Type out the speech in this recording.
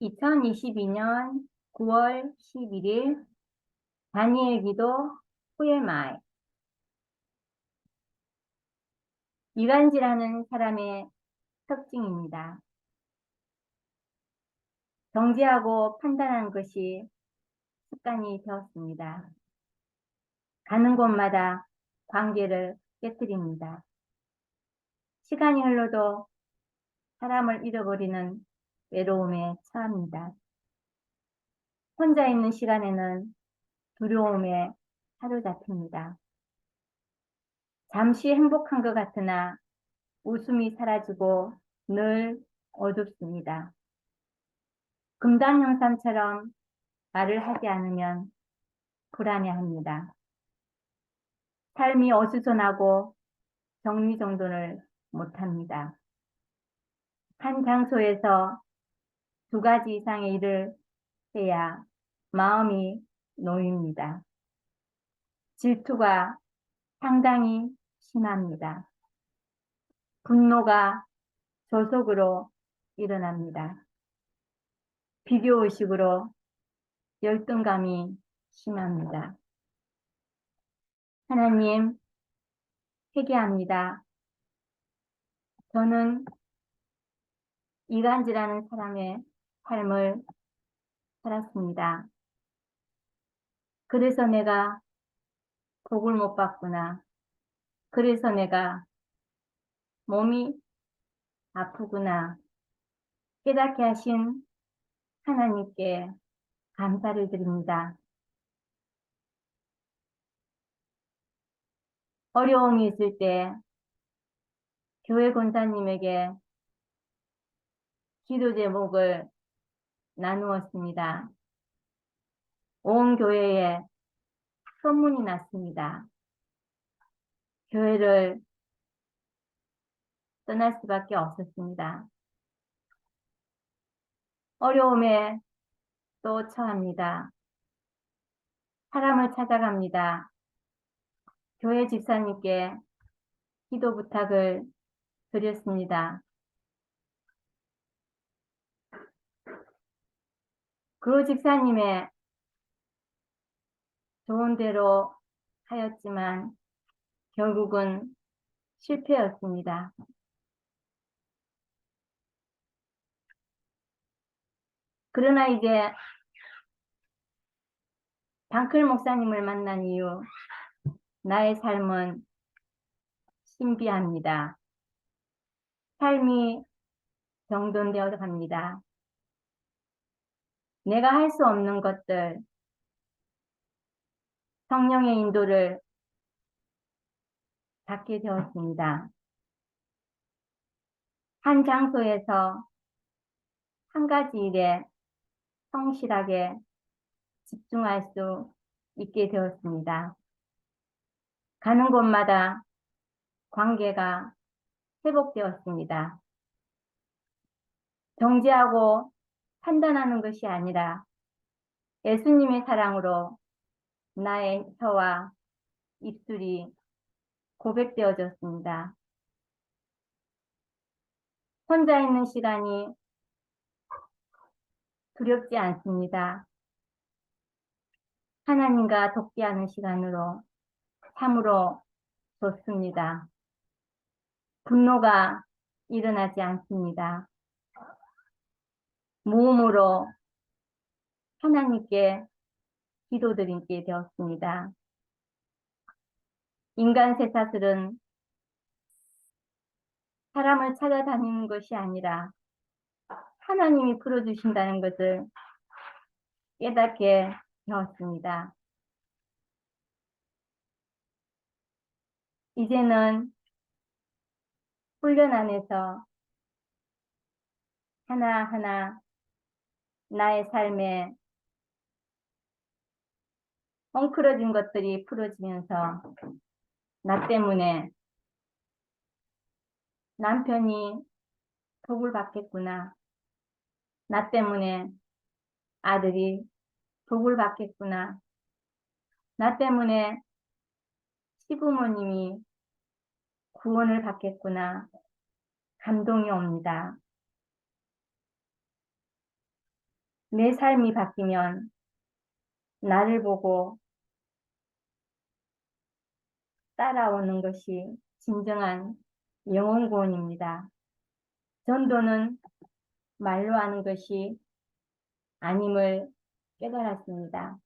2022년 9월 11일 다니엘 기도 말 이간질하는 사람의 특징입니다. 정지하고 판단하는 것이 습관이 되었습니다. 가는 곳마다 관계를 깨뜨립니다. 시간이 흘러도 사람을 잃어버리는 외로움에 처합니다. 혼자 있는 시간에는 두려움에 사로잡힙니다. 잠시 행복한 것 같으나 웃음이 사라지고 늘 어둡습니다. 금단 형상처럼 말을 하지 않으면 불안해합니다. 삶이 어수선하고 정리정돈을 못합니다. 한 장소에서 두 가지 이상의 일을 해야 마음이 놓입니다. 질투가 상당히 심합니다. 분노가 저속으로 일어납니다. 비교의식으로 열등감이 심합니다. 하나님, 회개합니다. 저는 이간질하는 사람의 삶을 살았습니다. 그래서 내가 복을 못 받구나. 그래서 내가 몸이 아프구나. 깨닫게 하신 하나님께 감사를 드립니다. 어려움이 있을 때 교회 권사님에게 기도 제목을 나누었습니다. 온 교회에 소문이 났습니다. 교회를 떠날 수밖에 없었습니다. 어려움에 또 처합니다. 사람을 찾아갑니다. 교회 집사님께 기도 부탁을 드렸습니다. 그 집사님의 좋은 대로 하였지만 결국은 실패였습니다. 그러나 이제 방클 목사님을 만난 이후 나의 삶은 신비합니다. 삶이 정돈되어 갑니다. 내가 할 수 없는 것들, 성령의 인도를 받게 되었습니다. 한 장소에서 한 가지 일에 성실하게 집중할 수 있게 되었습니다. 가는 곳마다 관계가 회복되었습니다. 정지하고 판단하는 것이 아니라 예수님의 사랑으로 나의 혀와 입술이 고백되어졌습니다. 혼자 있는 시간이 두렵지 않습니다. 하나님과 독대하는 시간으로 참으로 좋습니다. 분노가 일어나지 않습니다. 모음으로 하나님께 기도드리게 되었습니다. 인간 세사슬은 사람을 찾아다니는 것이 아니라 하나님이 풀어주신다는 것을 깨닫게 되었습니다. 이제는 훈련 안에서 하나하나 나의 삶에 엉클어진 것들이 풀어지면서 나 때문에 남편이 복을 받겠구나. 나 때문에 아들이 복을 받겠구나. 나 때문에 시부모님이 구원을 받겠구나. 감동이 옵니다. 내 삶이 바뀌면 나를 보고 따라오는 것이 진정한 영혼 구원입니다. 전도는 말로 하는 것이 아님을 깨달았습니다.